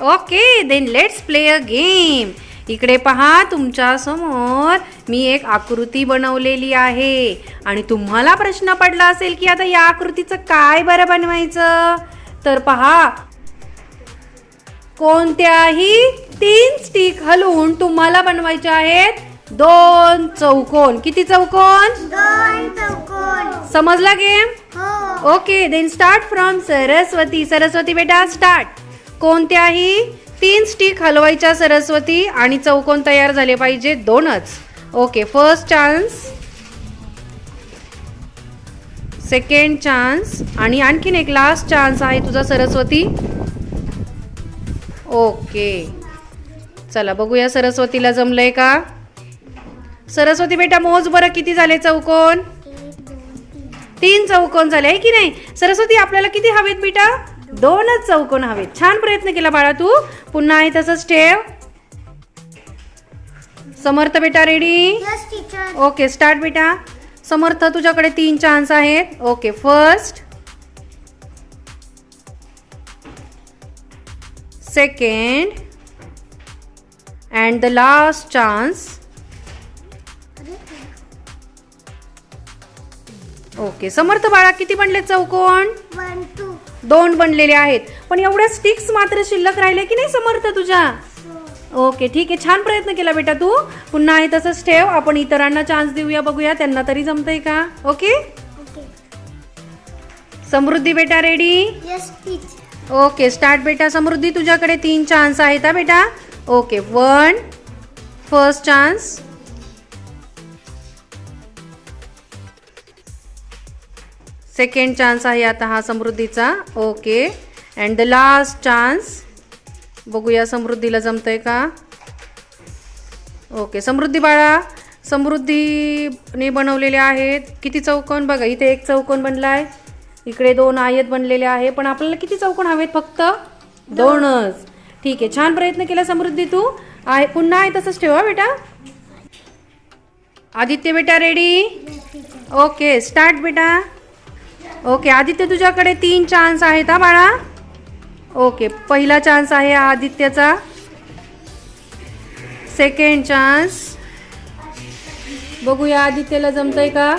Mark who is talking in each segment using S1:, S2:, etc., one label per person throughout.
S1: okay then let's play a game इकडे पहा तुमच्यासमोर मी एक आकृती बनवलेली आहे. आणि तुम्हाला प्रश्न पडला असेल की आता या आकृतीचं काय बरं बनवायचं? तर पहा. कोणत्याही तीन स्टिक हलवून तुम्हाला बनवायचे आहेत दोन चौकोन. किती चौकोन? समजला game okay then start from Saraswati. Saraswati बेटा स्टार्ट कोणत्याही तीन स्टिक हलवायच्या सरस्वती आणि चौकोन तयार झाले पाहिजे दोनच. Okay first chance second chance आणि आणखीन एक लास्ट चान्स आहे तुझा सरस्वती. ओके चला बघूया सरस्वतीला जमलंय का? सरस्वती बेटा मोज बरं किती झाले चौकोन? तीन चौकोन झाले आहे की नाही? सरस्वती आपल्याला किती हवेत बेटा? दोनच चौकोन हवेत. छान प्रयत्न केला बाळा तू. पुन्हा आहे तसंच ठेव. समर्थ बेटा रेडी ओके स्टार्ट बेटा. समर्थ तुझ्याकडे तीन चान्स आहेत. Okay first second and the last chance okay. Samarth बाळा किती बनले चौकोन? दोन बनलेले आहेत. पण एवढ्या स्टिक्स मात्र शिल्लक राहिले की नाही समर्थ तुझ्या? ओके ठीक आहे. छान प्रयत्न केला बेटा तू. पुन्हा आहे तसंच ठेव. आपण इतरांना चान्स देऊया बघूया. त्यांना तरी जमतंय का? ओके? समृद्धी बेटा रेडी ओके स्टार्ट बेटा. समृद्धी तुझ्याकडे तीन चान्स आहेत हा बेटा. Okay one first chance second chance आहे आता हा समृद्धीचा. Okay and the last chance बघूया समृद्धीला जमतंय का? ओके समृद्धी बाळा समृद्धीने बनवलेले आहेत. किती चौकोन? बघा इथे एक चौकोन बनला आहे इकडे दोन आयत बनलेले आहे. पण आपल्याला किती चौकोन हवेत फक्त? दोनच. ठीक आहे. छान प्रयत्न केला समृद्धी तू. आहे पुन्हा आहे तसंच ठेवा बेटा. आदित्य बेटा रेडी ओके स्टार्ट बेटा. ओके आदित्य तुझ्याकडे तीन चान्स आहेत हा बाळा. ओके पहिला चान्स आहे आदित्यचा. सेकंड चान्स बघूया आदित्यला जमतंय का?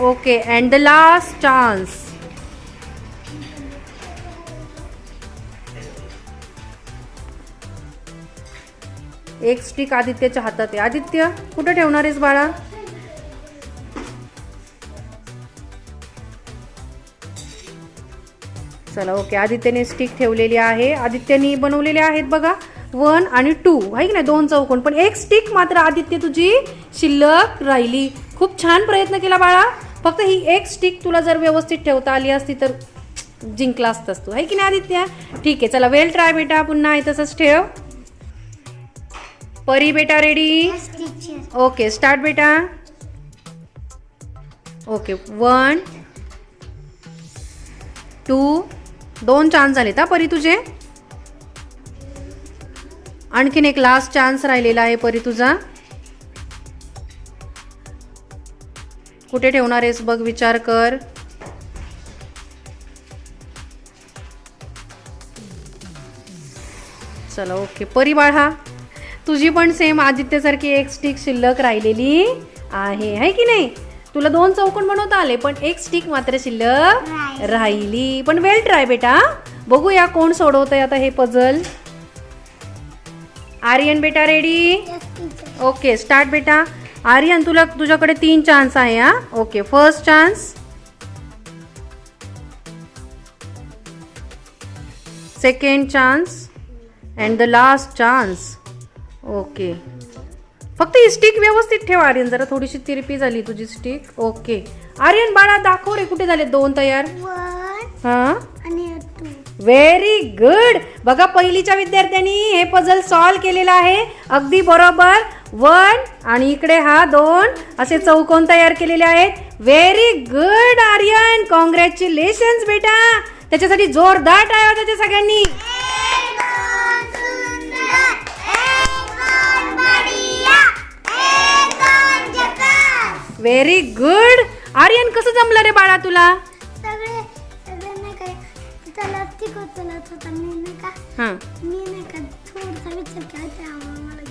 S1: Okay and the last chance एक स्टिक आदित्यच्या हातात आहे. आदित्य कुठं ठेवणार आहेस बाळा? चला ओके. आदित्यने स्टिक ठेवलेली आहे. आदित्यने बनवलेले आहेत बघा. वन आणि टू. आहे की नाही? दोन चौकोन. पण एक स्टिक मात्र आदित्य तुझी शिल्लक राहिली. खूप छान प्रयत्न केला बाळा. फक्त ही एक स्टिक तुला जर व्यवस्थित ठेवता आली असती तर जिंकला असतास तू. आहे की नाही आदित्य? ठीक आहे चला. वेल ट्राय बेटा. पुन्हा आहे तसंच ठेव. परी बेटा रेडी ओके स्टार्ट बेटा. ओके वन टू दोन चान्स झालेत हा परी तुझे? आणखीन एक लास्ट चान्स राहिलेला आहे परी तुझा. कुठे ठेवणार आहेस बघ विचार कर. चला ओके परी बाळा तुझी पण सेम आदित्यसारखी एक स्टिक शिल्लक राहिलेली आहे है की नाही? तुला दोन चौकोन बनवता आले पण एक स्टिक मात्र शिल्लक राहिली. पण वेल ट्राय बेटा. बघूया कोण सोडवतंय आता हे पझल आर्यन बेटा रेडी ओके स्टार्ट बेटा. आर्यन तुला तुझ्याकडे तीन चान्स आहे हा? Okay first chance second chance and the last chance okay फक्त ही स्टिक व्यवस्थित ठेव आर्यन. जरा थोडीशी तिरपी झाली तुझी स्टिक ओके आर्यन बाळा दाखव रे कुठे झाले दोन तयार? हा? व्हेरी गुड बघा पहिलीच्या विद्यार्थ्यांनी हे पझल सॉल्व केलेलं आहे. अगदी बरोबर. वन आणि इकडे हा दोन. असे चौकोन तयार केलेले आहेत. Very good Aryan. कॉंग्रॅच्युलेशन बेटा. त्याच्यासाठी जोरदार टाळ्या त्याच्या सगळ्यांनी. व्हेरी गुड आर्यन कसं जमलं रे बाळा तुला?
S2: सगळे सगळे नाही काय त्याला तिकट चलत होता. मी नाही का
S1: हां.
S2: मी नाही का थोडासा विचार केला त्यामुळे मला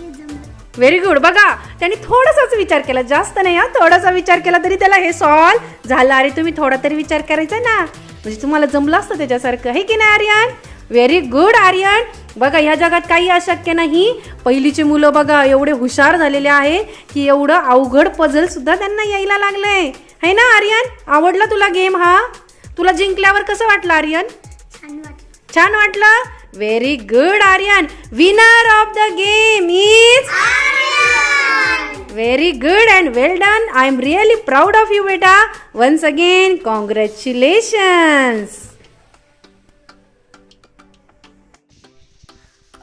S2: हे जमलं.
S1: व्हेरी गुड बघा त्यांनी थोडासाच विचार केला. जास्त नाही हा थोडासा विचार केला तरी त्याला हे सॉल्व झालं. अरे तुम्ही थोडा तरी विचार करायचा ना. म्हणजे तुम्हाला जमलं असतं त्याच्यासारखं. हे की नाही आर्यन? Very good Aryan. बघा ह्या जगात काही अशक्य नाही. पहिलीचे मुलं बघा एवढे हुशार झालेले आहे की एवढं अवघड पझल सुद्धा त्यांना यायला लागलंय. है ना आर्यन? आवडला तुला गेम हा? तुला जिंकल्यावर कसं वाटलं आर्यन?
S2: छान वाटलं.
S1: छान वाटलं? Very good Aryan. Winner of the game is very good and well done I am really proud of you बेटा. Once again congratulations